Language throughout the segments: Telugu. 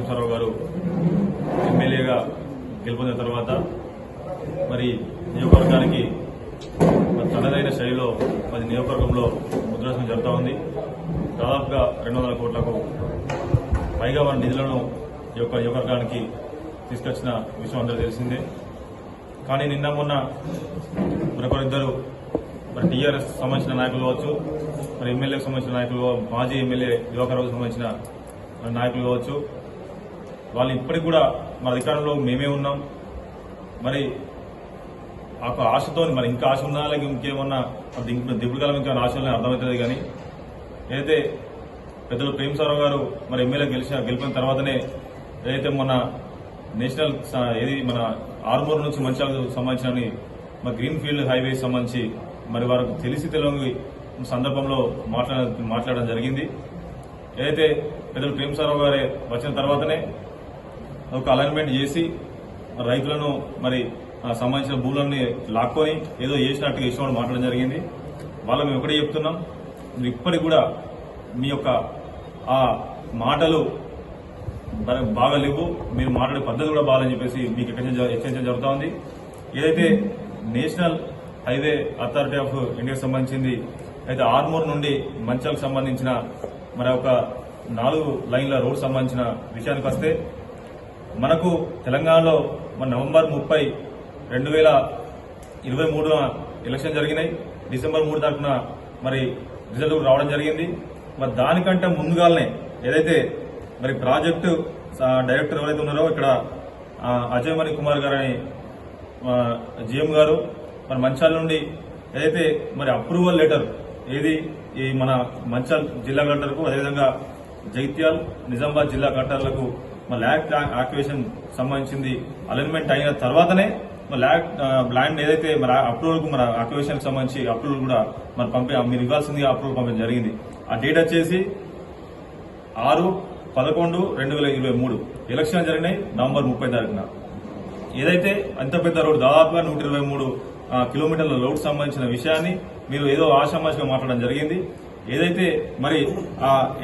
పెద్దలు గారు ఎమ్మెల్యేగా గెలుపొందిన తర్వాత మరి నియోజకవర్గానికి మరి తనదైన శైలిలో మరి నియోజకవర్గంలో ముద్రాసనం జరుగుతూ ఉంది. దాదాపుగా రెండు వందల కోట్లకు పైగా మన నిధులను ఈ యొక్క నియోజకవర్గానికి తీసుకొచ్చిన విషయం అందరూ తెలిసిందే. కానీ నిన్న మొన్న మరొకరిద్దరు మరి టీఆర్ఎస్ సంబంధించిన నాయకులు కావచ్చు మరి ఎమ్మెల్యేకి సంబంధించిన నాయకులు మాజీ ఎమ్మెల్యే యువకరావుకు సంబంధించిన నాయకులు కావచ్చు వాళ్ళు ఇప్పటికి కూడా మన అధికారంలో మేమే ఉన్నాం. మరి ఆ ఆశతో మరి ఇంకా ఆశ ఉన్నా లేక ఇంకేమన్నా దిప్పుడు కాలం ఇంకా ఆశలని అర్థమవుతుంది కానీ ఏదైతే పెద్దలు ప్రేమ్ సార్ గారు మరి ఎమ్మెల్యే గెలిచిన గెలిపిన తర్వాతనే ఏదైతే మన నేషనల్ ఏది మన ఆర్మూర్ నుంచి మంచాలకు సంబంధించిన మన గ్రీన్ ఫీల్డ్ హైవే సంబంధించి మరి వారికి తెలిసి తెలియని సందర్భంలో మాట్లాడ మాట్లాడడం జరిగింది. ఏదైతే పెద్దలు ప్రేమ్ సార్ గారే వచ్చిన తర్వాతనే ఒక అలైన్మెంట్ చేసి రైతులను మరి ఆ సంబంధించిన భూములన్నీ లాక్కొని ఏదో చేసినట్టుగా ఇష్టం మాట్లాడడం జరిగింది. వాళ్ళ మేము ఒకటే చెప్తున్నాం. మీరు ఇప్పటికి కూడా మీ యొక్క ఆ మాటలు బాగా లేవు. మీరు మాట్లాడే పద్ధతి కూడా బాగాలని చెప్పేసి మీకు హెచ్చరించడం జరుగుతూ ఉంది. ఏదైతే నేషనల్ హైవే అథారిటీ ఆఫ్ ఇండియాకి సంబంధించింది అయితే ఆర్మూర్ నుండి మంచాలకు సంబంధించిన మరి ఒక నాలుగు లైన్ల రోడ్ సంబంధించిన విషయానికి వస్తే మనకు తెలంగాణలో మన నవంబర్ ముప్పై రెండు వేల ఇరవై మూడున ఎలక్షన్ జరిగినాయి. డిసెంబర్ మూడు తారీఖున మరి రిజల్ట్ రావడం జరిగింది. మరి దానికంటే ముందుగానే ఏదైతే మరి ప్రాజెక్టు డైరెక్టర్ ఎవరైతే ఉన్నారో ఇక్కడ అజయ్ మణి కుమార్ గారు అని జిఎం గారు మరి మంచాల నుండి ఏదైతే మరి అప్రూవల్ లెటర్ ఏది ఈ మన మంచాల్ జిల్లా కలెక్టర్కు అదేవిధంగా జైత్యాల్ నిజామాబాద్ జిల్లా కలెక్టర్లకు ల్యాక్ యాక్టివేషన్ సంబంధించింది అలైన్మెంట్ అయిన తర్వాతనే ల్యాక్ ల్యాండ్ ఏదైతే మన అప్రూవల్కు మన ఆక్యువేషన్ సంబంధించి అప్రూవల్ కూడా మరి పంపి మీరు ఇవ్వాల్సింది అప్రూవల్ పంపించడం జరిగింది. ఆ డేట్ వచ్చేసి ఆరు పదకొండు రెండు వేల ఇరవై మూడు. ఎలక్షన్ జరిగినాయి నవంబర్ ముప్పై తారీఖున. ఏదైతే అంత పెద్ద రోడ్డు దాదాపుగా నూట ఇరవై మూడు కిలోమీటర్ల రోడ్ సంబంధించిన విషయాన్ని మీరు ఏదో ఆషామాషిగా మాట్లాడడం జరిగింది. ఏదైతే మరి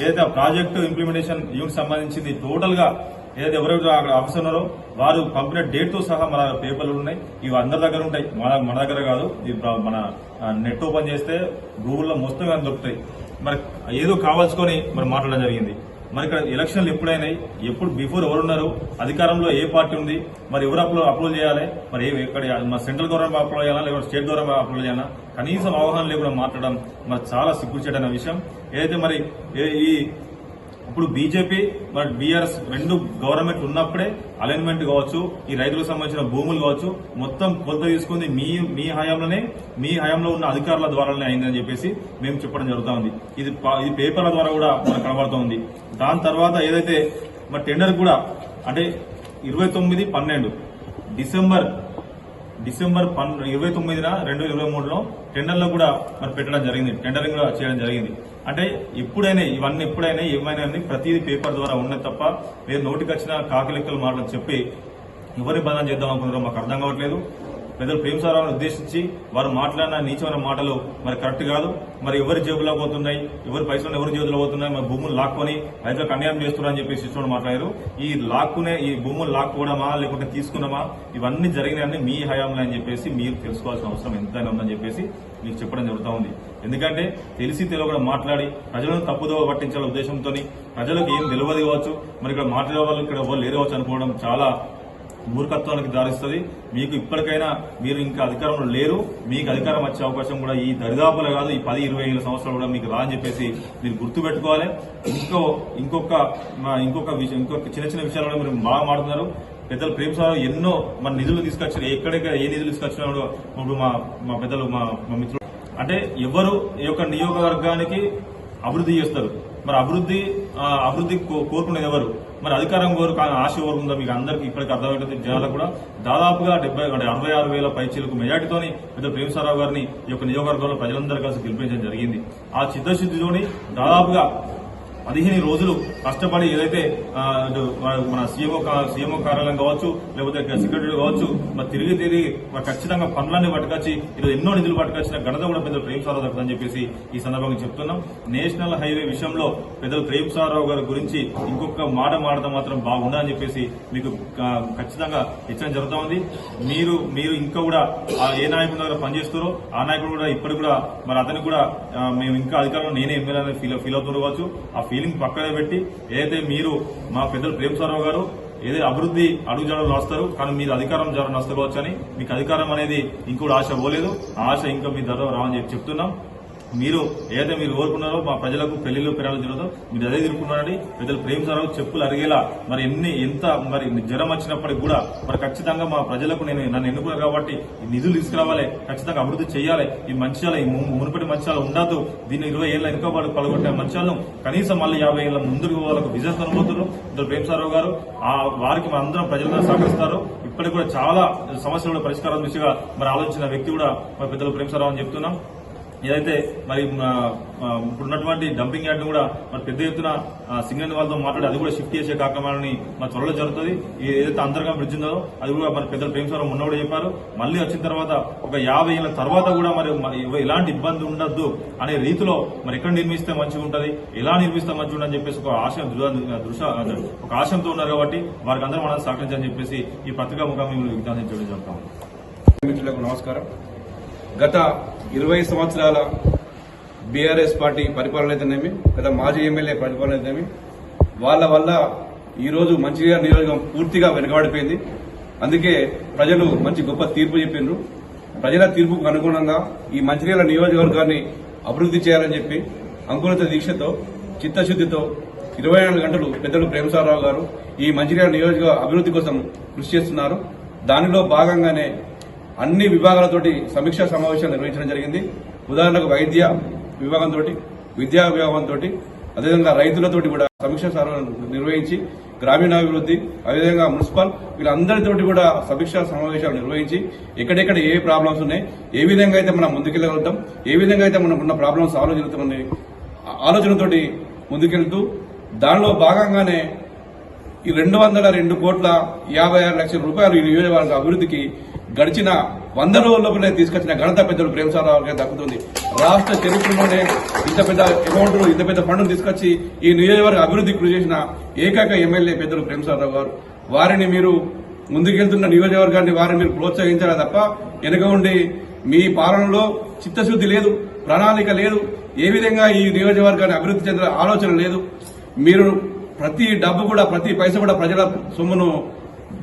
ఏదైతే ప్రాజెక్టు ఇంప్లిమెంటేషన్ యూనిట్ సంబంధించింది టోటల్గా ఏదైతే ఎవరెవరు అక్కడ ఆఫీసర్ ఉన్నారో వారు పంపిన డేట్తో సహా మన పేపర్లు ఉన్నాయి. ఇవి అందరి దగ్గర ఉంటాయి. మన మన దగ్గర కాదు. ఇది మన నెట్ ఓపెన్ చేస్తే గూగుల్లో మొత్తం కానీ దొరుకుతాయి. మరి ఏదో కావాల్సుకొని మరి మాట్లాడడం జరిగింది. మరి ఇక్కడ ఎలక్షన్లు ఎప్పుడైనాయి? ఎప్పుడు బిఫోర్ ఎవరున్నారు? అధికారంలో ఏ పార్టీ ఉంది? మరి ఎవరు అప్రూవ్ అప్రూవ్ చేయాలి? మరి ఏ- ఎక్కడ మన సెంట్రల్ గవర్నమెంట్ అప్రూవ్ చేయాలా? లేకపోతే స్టేట్ గవర్నమెంట్ అప్రూవ్ చేయాలా? కనీసం అవగాహన లేకుండా మాట్లాడడం మరి చాలా సిగ్గుచేటైన విషయం. ఏదైతే మరి ఏ- ఈ ఇప్పుడు బీజేపీ మరి బీఆర్ఎస్ రెండు గవర్నమెంట్ ఉన్నప్పుడే అలైన్మెంట్ కావచ్చు ఈ రైతులకు సంబంధించిన భూములు కావచ్చు మొత్తం కొలత తీసుకుంది మీ మీ హయాంలోనే మీ హయాంలో ఉన్న అధికారుల ద్వారానే అయిందని చెప్పేసి మేము చెప్పడం జరుగుతా ఉంది ఇది ఇది పేపర్ల ద్వారా కూడా మనకు కనబడుతూ ఉంది దాని తర్వాత ఏదైతే మరి టెండర్ కూడా అంటే ఇరవై తొమ్మిది పన్నెండు డిసెంబర్ డిసెంబర్ పన్ ఇరవై తొమ్మిదిన రెండు వేల ఇరవై మూడులో టెండర్లో కూడా మరి పెట్టడం జరిగింది టెండరింగ్ కూడా చేయడం జరిగింది. అంటే ఎప్పుడైనా ఇవన్నీ ఎప్పుడైనా ఏమైనా ప్రతిదీ పేపర్ ద్వారా ఉన్నది తప్ప మీరు నోటికి వచ్చిన కాకి లెక్కలు మాటలు చెప్పి ఎవరిని బదనం చేద్దాం అనుకున్నారో మాకు అర్థం కావట్లేదు. పెద్దలు ప్రేమసారావును ఉద్దేశించి వారు మాట్లాడిన నీచమైన మాటలు మరి కరెక్ట్ కాదు. మరి ఎవరి జేబులో పోతున్నాయి? ఎవరి పైసలు ఎవరి జేబులో పోతున్నాయి? మరి భూములు లాక్కొని రైతులకు అన్యాయం చేస్తున్నారని చెప్పేసి ఇష్టం మాట్లాడారు. ఈ లాక్కునే ఈ భూములు లాక్కోవడమా లేకుంటే తీసుకున్నామా ఇవన్నీ జరిగినాయని మీ హయాంలో అని చెప్పేసి మీరు తెలుసుకోవాల్సిన అవసరం ఎంతైనా ఉందని చెప్పేసి మీకు చెప్పడం జరుగుతూ ఉంది. ఎందుకంటే తెలిసి తెలియకుండా మాట్లాడి ప్రజలను తప్పుదోవ పట్టించాల ఉద్దేశంతో ప్రజలకు ఏం తెలియదు కావచ్చు. మరి ఇక్కడ మాట్లాడే వాళ్ళు ఇక్కడ ఎవరు లేరు కావచ్చు అనుకోవడం చాలా మూర్ఖత్వానికి దారిస్తుంది. మీకు ఇప్పటికైనా మీరు ఇంకా అధికారంలో లేరు. మీకు అధికారం వచ్చే అవకాశం కూడా ఈ దరిదాపులో కాదు. ఈ పది ఇరవై ఏళ్ళ సంవత్సరాలు కూడా మీకు రాని చెప్పేసి మీరు గుర్తు పెట్టుకోవాలి ఇంకో ఇంకొక మా- ఇంకొక విషయం ఇంకొక చిన్న చిన్న విషయాలు కూడా మీరు బాగా మాడుతున్నారు పెద్దలు ప్రేమసారావు ఎన్నో మన నిధులు తీసుకొచ్చారు. ఎక్కడెక్కడ ఏ నిధులు తీసుకొచ్చినా కూడా ఇప్పుడు మా మా పెద్దలు మా మా మిత్రులు. అంటే ఎవరు ఈ యొక్క నియోగవర్గానికి అభివృద్ధి చేస్తారు? మరి అభివృద్ధి అభివృద్ధి కోరుకునేది ఎవరు? మరి అధికారం కోరు ఆశ ఎవరు ఉందో మీకు అందరికీ ఇక్కడికి అర్థమవుతుంది జనాలకు కూడా దాదాపుగా డెబ్బై అంటే అరవై ఆరు వేల పైచీలకు మెజార్టీతోని పెద్ద ప్రేమసారావు గారిని ఈ యొక్క నియోజకవర్గంలో ప్రజలందరూ కలిసి గెలిపించడం జరిగింది. ఆ చిత్తశుద్ధితోని దాదాపుగా పదిహేను రోజులు కష్టపడి ఏదైతే ఇటు మన సీఎంఓ సీఎంఓ కార్యాలయం కావచ్చు లేకపోతే సెక్రటరీ కావచ్చు మరి తిరిగి తిరిగి ఖచ్చితంగా పనులన్నీ పట్టుకొచ్చి ఈరోజు ఎన్నో నిధులు పట్టుకొచ్చిన ఘనత కూడా పెద్దలు ప్రేమ్ సారావు దక్కుతుందని చెప్పేసి ఈ సందర్భంగా చెప్తున్నాం. నేషనల్ హైవే విషయంలో పెద్దలు ప్రేమ్ సారావు గారి గురించి ఇంకొక మాట మాడటం మాత్రం బాగుండదని చెప్పేసి మీకు ఖచ్చితంగా హెచ్చరిక జరుగుతా ఉంది. మీరు మీరు ఇంకా కూడా ఏ నాయకుడి దగ్గర పనిచేస్తారో ఆ నాయకుడు కూడా ఇప్పటికి కూడా మరి అతనికి కూడా మేము ఇంకా అధికారంలో నేనే ఎమ్మెల్యే ఫీల్ ఫీల్ అవుతున్నారు కావచ్చు ఆ ఫీలింగ్ పక్కనే పెట్టి ఏదైతే మీరు మా పెద్దలు ప్రేమ్ సారావు గారు ఏదో అభివృద్ధి అడుగు జాడలు రాస్తారు కానీ మీరు అధికారం జాడ నష్టపోవచ్చు అని మీకు అధికారం అనేది ఇంకోటి ఆశ పోలేదు. ఆ ఆశ ఇంకా మీ ధర రావని చెప్పి చెప్తున్నాం. మీరు ఏదైతే మీరు కోరుకున్నారో మా ప్రజలకు పెళ్ళిళ్ళు పెరాలు తిరగదో మీరు అదే తిరుగుతున్నారని పెద్దలు ప్రేమ సారావు చెప్పులు అరిగేలా మరి ఎన్ని ఎంత మరి జ్వరం వచ్చినప్పటికి కూడా మరి ఖచ్చితంగా మా ప్రజలకు నేను నన్ను ఎన్నుకున్నా కాబట్టి నిధులు తీసుకురావాలి. ఖచ్చితంగా అభివృద్ధి చేయాలి. ఈ మంచాల ఈ ము- మునుపటి మంచాలు ఉండదు దీన్ని ఇరవై ఏళ్ళ వెనుక వాళ్ళు పలగొట్టే మంచాలను కనీసం మళ్ళీ యాభై ఏళ్ళ ముందుకు వాళ్ళకు బిజినెస్ అనుభూతులు ఇద్దరు ప్రేమ సారావు గారు ఆ వారికి మన అందరం ప్రజలు సహకరిస్తారు. ఇప్పటికి కూడా చాలా సమస్యల పరిష్కారం దిశగా మరి ఆలోచించిన వ్యక్తి కూడా మా పెద్దలు ప్రేమ సారావు అని చెప్తున్నాం. ఏదైతే మరి ఇప్పుడున్నటువంటి డంపింగ్ యార్డ్ కూడా మరి పెద్ద ఎత్తున సింగన్ వాళ్ళతో మాట్లాడి అది కూడా షిఫ్ట్ చేసే కార్యక్రమాలని మన త్వరలో జరుగుతుంది. ఏదైతే అంతర్గా బ్రిడ్జ్ ఉందో అది కూడా మరి పెద్దలు ప్రేమస్వరం మొన్న కూడా చెప్పారు. మళ్ళీ వచ్చిన తర్వాత ఒక యాభై ఏళ్ళ తర్వాత కూడా మరి మరి ఎలాంటి ఇబ్బంది ఉండద్దు అనే రీతిలో మరి ఎక్కడ నిర్మిస్తే మంచిగా ఉంటుంది ఎలా నిర్మిస్తే మంచిగా ఉందని చెప్పేసి ఒక ఆశయం దృశ ఒక ఆశయంతో ఉన్నారు కాబట్టి వారికి అందరూ మనం సహకరించాలని చెప్పేసి ఈ పత్రికా ముఖం మిమ్మల్ని విజ్ఞానం చేయడం చెప్తాం. మిత్రులకు నమస్కారం. గత ఇరవై సంవత్సరాల బీఆర్ఎస్ పార్టీ పరిపాలన అయితేనేమి గత మాజీ ఎమ్మెల్యే పరిపాలన అయితేనేమి వాళ్ళ వల్ల ఈరోజు మంచిగా నియోజకవర్గం పూర్తిగా వెనుకబడిపోయింది. అందుకే ప్రజలు మంచి గొప్ప తీర్పు చెప్పిండ్రు ప్రజల తీర్పుకు అనుగుణంగా ఈ మంచిర్యాల నియోజకవర్గాన్ని అభివృద్ధి చేయాలని చెప్పి అంకురిత దీక్షతో చిత్తశుద్దితో ఇరవై నాలుగు గంటలు పెద్దలు ప్రేమసారావు గారు ఈ మంచిర్యాల నియోజక అభివృద్ధి కోసం కృషి చేస్తున్నారు. దానిలో భాగంగానే అన్ని విభాగాలతోటి సమీక్షా సమావేశాలు నిర్వహించడం జరిగింది. ఉదాహరణకు వైద్య విభాగంతో విద్యా విభాగంతో అదేవిధంగా రైతులతోటి కూడా సమీక్ష నిర్వహించి గ్రామీణాభివృద్ధి అదేవిధంగా మున్సిపల్ వీళ్ళందరితోటి కూడా సమీక్షా సమావేశాలు నిర్వహించి ఎక్కడెక్కడ ఏ ప్రాబ్లమ్స్ ఉన్నాయి ఏ విధంగా అయితే మనం ముందుకెళ్ళగలుగుతాం ఏ విధంగా అయితే మనకు ఉన్న ప్రాబ్లమ్స్ సాల్వ్ ఆలోచనతోటి ముందుకెళ్తూ దానిలో భాగంగానే ఈ రెండు వందల రెండు కోట్ల యాభై ఆరు లక్షల రూపాయలు ఈ నియోజకవర్గ అభివృద్ధికి గడిచిన వంద రోజుల్లోపలే తీసుకొచ్చిన ఘనత పెద్దలు ప్రేమసారావు గారికి దక్కుతుంది. రాష్ట్ర చరిత్రలోనే ఇంత పెద్ద అమౌంట్ ఇంత పెద్ద ఫండ్ను తీసుకొచ్చి ఈ నియోజకవర్గ అభివృద్ధికి కృషి చేసిన ఏకైక ఎమ్మెల్యే పెద్దలు ప్రేమసారావు గారు. వారిని మీరు ముందుకెళ్తున్న నియోజకవర్గాన్ని వారిని మీరు ప్రోత్సహించాలా తప్ప వెనుక ఉండి మీ పాలనలో చిత్తశుద్ధి లేదు ప్రణాళిక లేదు ఏ విధంగా ఈ నియోజకవర్గాన్ని అభివృద్ధి చెందిన ఆలోచన లేదు. మీరు ప్రతి డబ్బు కూడా ప్రతి పైస కూడా ప్రజల సొమ్మును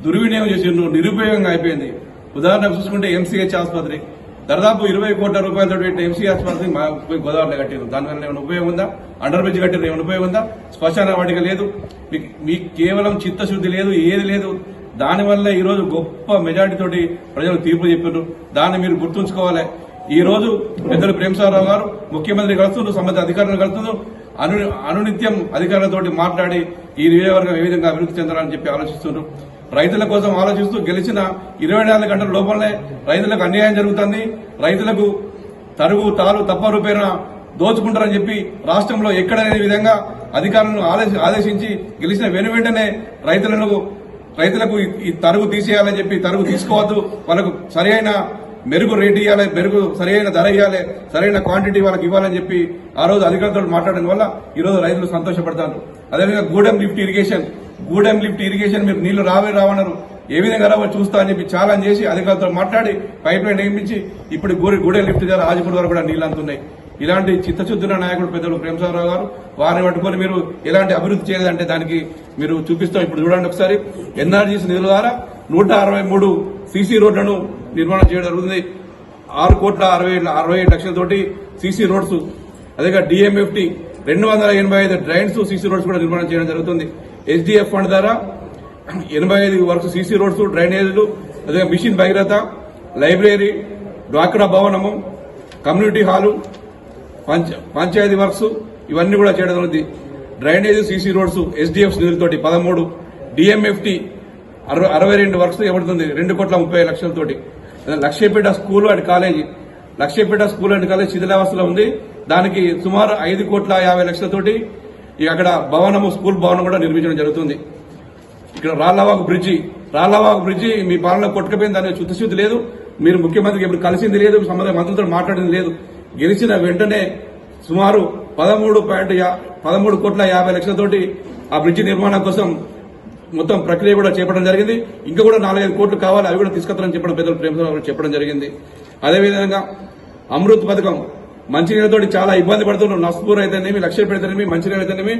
దుర్వినియోగం చేసి నిరుపయోగంగా అయిపోయింది. ఉదాహరణకు చూసుకుంటే ఎంసీహెచ్ ఆసుపత్రి. దాదాపు ఇరవై కోట్ల రూపాయలతో పెట్టిన ఎంసీ ఆసుపత్రి మా గోదావరిలో కట్టారు దానివల్ల ఏమైనా ఉపయోగం ఉందా? అండర్ బ్రిడ్జ్ కట్టారు ఏమైనా ఉపయోగం ఉందా? శ్మశాన వాటిక లేదు. మీకు మీకు కేవలం చిత్తశుద్ధి లేదు ఏది లేదు. దానివల్ల ఈ రోజు గొప్ప మెజార్టీ తోటి ప్రజలు తీర్పు చెప్పారు దాన్ని మీరు గుర్తుంచుకోవాలి. ఈ రోజు పెద్దలు ప్రేమసారావు గారు ముఖ్యమంత్రి కలుస్తున్నారు సంబంధిత అధికారులు కలుస్తున్నారు అను అనునిత్యం అధికారులతోటి మాట్లాడి ఈ నియోజకవర్గం ఏ విధంగా అభివృద్ధి చెందాలని చెప్పి ఆలోచిస్తున్నారు రైతుల కోసం ఆలోచిస్తూ గెలిచిన ఇరవై నాలుగు గంటల లోపలనే రైతులకు అన్యాయం జరుగుతుంది. రైతులకు తరుగు తాలు తప్ప రూపేణ దోచుకుంటారని చెప్పి రాష్ట్రంలో ఎక్కడనే విధంగా అధికారులను ఆదేశించి గెలిచిన వెను వెంటనే రైతులను రైతులకు ఈ- ఈ తరుగు తీసేయాలని చెప్పి తరుగు తీసుకోవద్దు. వాళ్ళకు సరైన మెరుగు రేట్ ఇవ్వాలి మెరుగు సరైన ధర ఇవ్వాలి సరైన క్వాంటిటీ వాళ్ళకి ఇవ్వాలని చెప్పి ఆ రోజు అధికారులతో మాట్లాడడం వల్ల ఈ రోజు రైతులు సంతోషపడతారు. అదేవిధంగా Gudem lift irrigation Gudem lift irrigation మీరు నీళ్ళు రావే రావన్నారు ఏ విధంగా రావో చూస్తా అని చెప్పి ఛాలెంజ్ చేసి అధికారులతో మాట్లాడి పైప్ లైన్ నిర్మించి ఇప్పుడు గూడె గూడెం లిఫ్ట్ ద్వారా హాజీపూర్ వరకు కూడా నీళ్ళు అందుతున్నాయి ఇలాంటి చిత్తశుద్ధుల నాయకుడు పెద్దలు ప్రేమసారావు గారు వారిని పట్టుకొని మీరు ఎలాంటి అభివృద్ధి చేయలేదంటే దానికి మీరు చూపిస్తాం. ఇప్పుడు చూడండి ఒకసారి ఎన్ఆర్జీసీ నిధుల ద్వారా నూట అరవై మూడు సీసీ రోడ్లను నిర్మాణం చేయడం జరుగుతుంది. ఆరు కోట్ల అరవై అరవై ఏడు లక్షలతోటి సీసీ రోడ్స్ అదేగా డిఎంఎఫ్టీ రెండు వందల ఎనభై ఐదు డ్రైన్స్ సీసీ రోడ్స్ కూడా నిర్మాణం చేయడం జరుగుతుంది. ఎస్డిఎఫ్ ఫండ్ ద్వారా ఎనభై ఐదు వరకు సీసీ రోడ్స్ డ్రైనేజీలు అదే మిషన్ భగీరథ లైబ్రరీ డ్వాక్రా భవనము కమ్యూనిటీ హాలు పంచ పంచాయతీ వర్క్స్ ఇవన్నీ కూడా చేయడం జరుగుతుంది. డ్రైనేజ్ సీసీ రోడ్స్ ఎస్డిఎఫ్ నిధులతోటి పదమూడు డిఎంఎఫ్టీ అరవై అరవై రెండు వర్క్స్ ఇవ్వబడుతుంది. రెండు కోట్ల ముప్పై లక్షలతోటి. Lakshyapeta school and college. Lakshyapeta school and college శిథిలావస్థలో ఉంది. దానికి సుమారు ఐదు కోట్ల యాభై లక్షలతోటి ఇక అక్కడ భవనము స్కూల్ భవనం కూడా నిర్మించడం జరుగుతుంది. ఇక్కడ రాళ్ళవాగు బ్రిడ్జి. రాళ్ళవాగు బ్రిడ్జి మీ పాలన కొట్టుకుపోయింది దాని శుద్ధశుద్ధి లేదు. మీరు ముఖ్యమంత్రికి ఎప్పుడు కలిసింది లేదు. సంబంధ మంత్రులతో మాట్లాడింది లేదు. గెలిచిన వెంటనే సుమారు పదమూడు పాయింట్ యా- పదమూడు కోట్ల యాభై లక్షలతోటి ఆ బ్రిడ్జి నిర్మాణం కోసం మొత్తం ప్రక్రియ కూడా చేపట్టడం జరిగింది. ఇంకా కూడా నాలుగైదు కోట్లు కావాలి అవి కూడా తీసుకొస్తారని చెప్పడం పెద్దలు ప్రేమతో చెప్పడం జరిగింది. అదేవిధంగా అమృత్ పథకం మంచినీళ్ళతో చాలా ఇబ్బంది పడుతున్నారు. నస్పూర్ అయితేనేమి లక్ష్య పెడితేనేమి మంచినీళ్ళు అయితేనేమి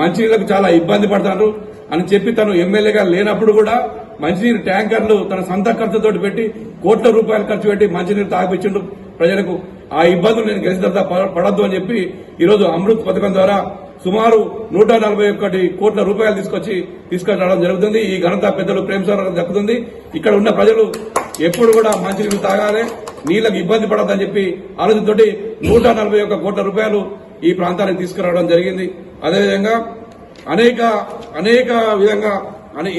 మంచినీళ్ళకు చాలా ఇబ్బంది పడుతున్నారు అని చెప్పి తను ఎమ్మెల్యేగా లేనప్పుడు కూడా మంచినీరు ట్యాంకర్లు తన సొంత ఖర్చుతో పెట్టి కోట్ల రూపాయలు ఖర్చు పెట్టి మంచినీరు తాగిపించిండు ప్రజలకు. ఆ ఇబ్బందులు నేను గెలిచిన తర్వాత పడద్దు పడొద్దు అని చెప్పి ఈరోజు అమృత్ పథకం ద్వారా సుమారు నూట నలభై ఒకటి కోట్ల రూపాయలు తీసుకొచ్చి తీసుకురావడం జరుగుతుంది. ఈ ఘనత పెద్దలు ప్రేమసాగర్ దక్కుతుంది. ఇక్కడ ఉన్న ప్రజలు ఎప్పుడు కూడా మంచినీళ్ళు తాగాలి నీళ్ళకు ఇబ్బంది పడద్దని చెప్పి ఆలోచనతోటి నూట నలభై ఒక్క కోట్ల రూపాయలు ఈ ప్రాంతానికి తీసుకురావడం జరిగింది. అదేవిధంగా అనేక అనేక విధంగా అనే